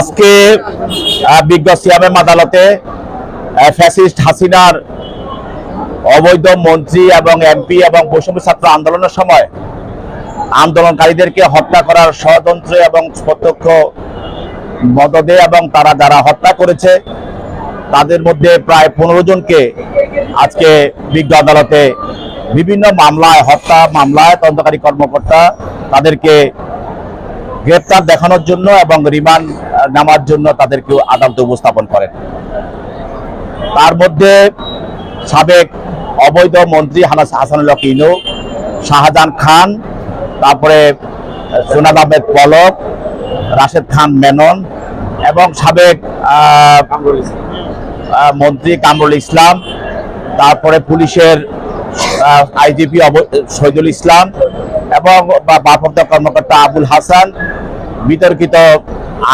আজকে বিজ্ঞ সিয়ামেম আদালতে ফ্যাসিস্ট হাসিনার অবৈধ মন্ত্রী এবং এমপি এবং বৈষম্য ছাত্র আন্দোলনের সময় আন্দোলনকারীদেরকে হত্যা করার ষড়যন্ত্র এবং প্রত্যক্ষ মদদে এবং তারা যারা হত্যা করেছে, তাদের মধ্যে প্রায় পনেরো জনকে আজকে বিজ্ঞ আদালতে বিভিন্ন মামলায় হত্যা, মামলায় তদন্তকারী কর্মকর্তা তাদেরকে গ্রেপ্তার দেখানোর জন্য এবং রিমান্ড নেওয়ার জন্য তাদেরকে আদালতে উপস্থাপন করেন। তার মধ্যে সাবেক অবৈধ মন্ত্রী হানাস হাসানুল্লাহ কিনু শাহজাহান খান, তারপরে সোনাদ আহমেদ পলক, রাশেদ খান মেনন এবং সাবেক মন্ত্রী কামরুল ইসলাম, তারপরে পুলিশের আইজিপি শহীদুল ইসলাম এবং ভারপ্রাপ্ত কর্মকর্তা আবুল হাসান, বিতর্কিত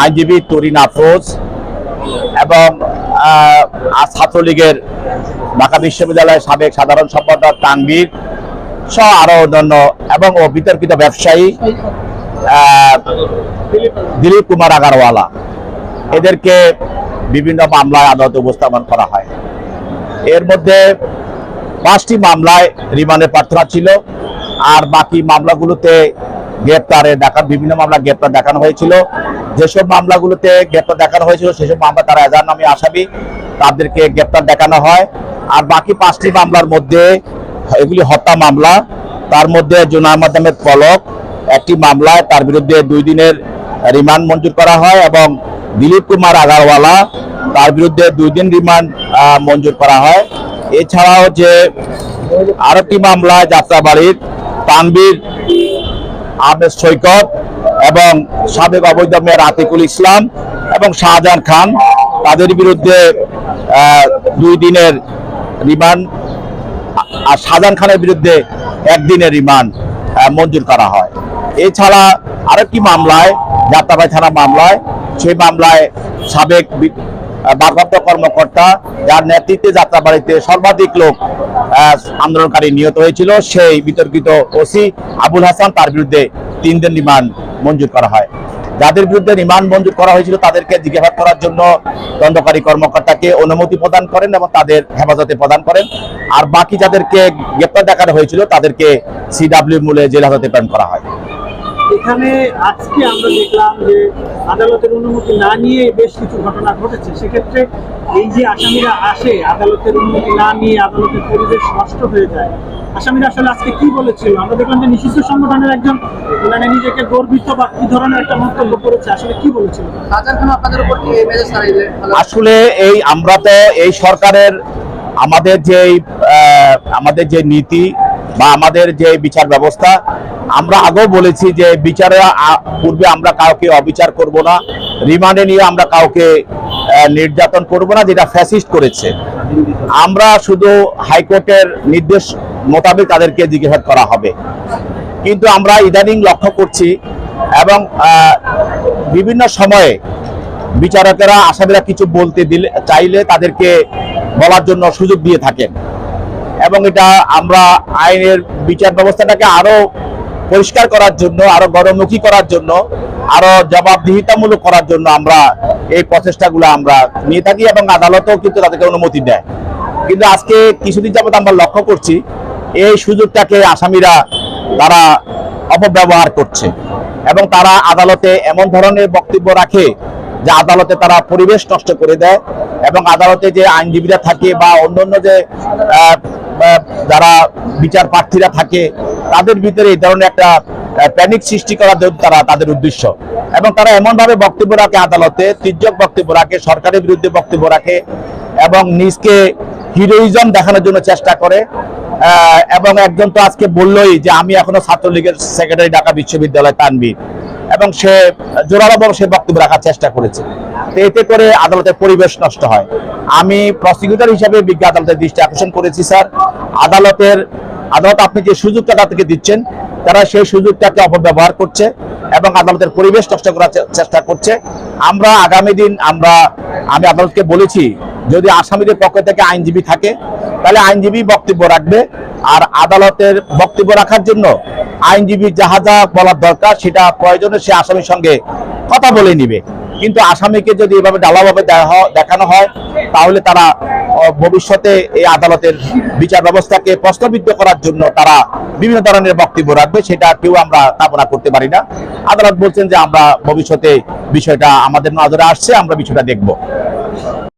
আইনজীবী তরিন আফরোজ এবং ছাত্রলীগের ঢাকা বিশ্ববিদ্যালয়ের সাবেক সাধারণ সম্পাদক তানবীর সহ আরও অন্যান্য এবং ও বিতর্কিত ব্যবসায়ী দিলীপ কুমার আগারওয়ালা। এদেরকে বিভিন্ন মামলায় আদালতে উপস্থাপন করা হয়। এর মধ্যে পাঁচটি মামলায় রিমান্ডের প্রার্থনা ছিল। আর বাকি মামলাগুলোতে গ্রেপ্তারে দেখা বিভিন্ন মামলা গ্রেপ্তার দেখানো হয়েছিল। যেসব মামলাগুলোতে গ্রেপ্তার দেখানো হয়েছিল, সেসব মামলা তারা এজার নামে আসামি। তাদেরকে গ্রেপ্তার দেখানো হয়। আর বাকি পাঁচটি মামলার মধ্যে এগুলি হত্যা মামলা। তার মধ্যে জুনার মাধ্যমে পলক, একটি মামলায় তার বিরুদ্ধে দুই দিনের রিমান্ড মঞ্জুর করা হয় এবং দিলীপ কুমার আগারওয়ালা তার বিরুদ্ধে দুই দিন রিমান্ড মঞ্জুর করা হয়। এছাড়াও যে আরেকটি মামলায় যাত্রাবাড়ির তানবীর আহমেদ সৈকত এবং সাবেক অবৈধ মেয়র আতিকুল ইসলাম এবং শাহজাহান খান, তাদের বিরুদ্ধে দুই দিনের রিমান্ড, আর শাহজাহান খানের বিরুদ্ধে একদিনের রিমান্ড মঞ্জুর করা হয়। এছাড়া আরেকটি মামলায়, যাত্রাবাড়ি থানা মামলায়, সেই মামলায় সাবেক ভারপ্রাপ্ত কর্মকর্তা, যার নেতৃত্বে যাত্রাবাড়িতে সর্বাধিক লোক আন্দোলনকারী নিহত হয়েছিল, সেই বিতর্কিত ওসি আবুল হাসান, তার বিরুদ্ধে তিন দিন রিমান্ড মঞ্জুর করা হয়। যাদের বিরুদ্ধে রিমান্ড মঞ্জুর করা হয়েছিল, তাদেরকে জিজ্ঞাসাবাদ করার জন্য তদন্তকারী কর্মকর্তাকে অনুমতি প্রদান করেন এবং তাদের হেফাজতে প্রদান করেন। আর বাকি যাদেরকে গ্রেপ্তার দেখানো হয়েছিল, তাদেরকে সিডাব্লিউ মূলে জেল হাজতে প্রেরণ করা হয়। এখানে আজকে আমরা দেখলাম যে আদালতের অনুমতি না নিয়ে বেশ কিছু ঘটনা ঘটেছে। সেক্ষেত্রে এই যে আসামিরা আসে আদালতের অনুমতি না নিয়ে আদালতের পরিবেশ নষ্ট হয়ে যায়। আসামিরা আসলে আজকে কি বলেছিল? আমরা দেখলাম যে নিষিদ্ধ সংগঠনের একজন মানে নিজেকে গর্বিত বা কি ধরনের একটা মন্তব্য করেছে আসলে কি বলেছিল? আপনাদের উপর কি আসলে এই আমরা তো এই সরকারের আমাদের যে আমাদের যে নীতি বা আমাদের যে বিচার ব্যবস্থা, আমরা আগেও বলেছি যে বিচারে পূর্বে আমরা কাউকে অবিচার করব না, রিমান্ডে নিয়ে আমরা কাউকে নির্যাতন করব না, যেটা ফ্যাসিস্ট করেছে। আমরা শুধু হাইকোর্টের নির্দেশ মোতাবেক তাদেরকে জিজ্ঞাসা করা হবে। কিন্তু আমরা ইদানিং লক্ষ্য করছি এবং বিভিন্ন সময়ে বিচারকেরা আসামিরা কিছু বলতে দিলে, চাইলে তাদেরকে বলার জন্য সুযোগ দিয়ে থাকেন। এবং এটা আমরা আইনের বিচার ব্যবস্থাটাকে আরও পরিষ্কার করার জন্য, আরও গণমুখী করার জন্য, আরও জবাবদিহিতামূলক করার জন্য আমরা এই প্রচেষ্টাগুলো আমরা নিয়ে থাকি এবং আদালতও কিন্তু তাদেরকে অনুমতি দেয়। কিন্তু আজকে কিছুদিন যাবত আমরা লক্ষ্য করছি, এই সুযোগটাকে আসামিরা তারা অপব্যবহার করছে এবং তারা আদালতে এমন ধরনের বক্তব্য রাখে যে আদালতে তারা পরিবেশ নষ্ট করে দেয় এবং আদালতে যে আইনজীবীরা থাকে বা অন্যান্য যে যারা বিচার প্রার্থীরা থাকে, তাদের ভিতরে এই ধরনের একটা প্যানিক সৃষ্টি জন্য তারা, তাদের উদ্দেশ্য। এবং তারা এমনভাবে বক্তব্য রাখে আদালতে, তির্যক বক্তব্য রাখে, সরকারের বিরুদ্ধে বক্তব্য রাখে, এবং নিজকে হিরোইজম দেখানোর জন্য চেষ্টা করে এবং একজন তো আজকে বললোই যে আমি এখনও ছাত্রলীগের সেক্রেটারি ঢাকা বিশ্ববিদ্যালয় তানবীর এবং সে জোরালোভাবে সে বক্তব্য রাখার চেষ্টা করেছে। তো এতে করে আদালতের পরিবেশ নষ্ট হয়। আমি প্রসিকিউটর হিসাবে বিজ্ঞ আদালতের দৃষ্টি আকর্ষণ করেছি, স্যার। আদালতের, আদালত আপনি যে সুযোগটা তাদেরকে দিচ্ছেন, তারা সেই সুযোগটাকে অপব্যবহার করছে এবং আদালতের পরিবেশ নষ্ট করার চেষ্টা করছে। আমরা আগামী দিন, আমরা, আমি আদালতকে বলেছি, যদি আসামিদের পক্ষ থেকে আইনজীবী থাকে, তাহলে আইনজীবী বক্তব্য রাখবে। আর আদালতের বক্তব্য রাখার জন্য আইনজীবী যাহা যা বলার দরকার, সেটা প্রয়োজনে সে আসামির সঙ্গে কথা বলে নিবে। কিন্তু আসামিকে যদি এভাবে ডালাভাবে দেখানো হয়, তাহলে তারা ভবিষ্যতে এই আদালতের বিচার ব্যবস্থাকে প্রশ্নবিদ্ধ করার জন্য তারা বিভিন্ন ধরনের বক্তব্য রাখবে, সেটা কেউ আমরা কামনা করতে পারি না। আদালত বলছেন যে আমরা ভবিষ্যতে বিষয়টা আমাদের নজরে আসছে, আমরা বিষয়টা দেখব।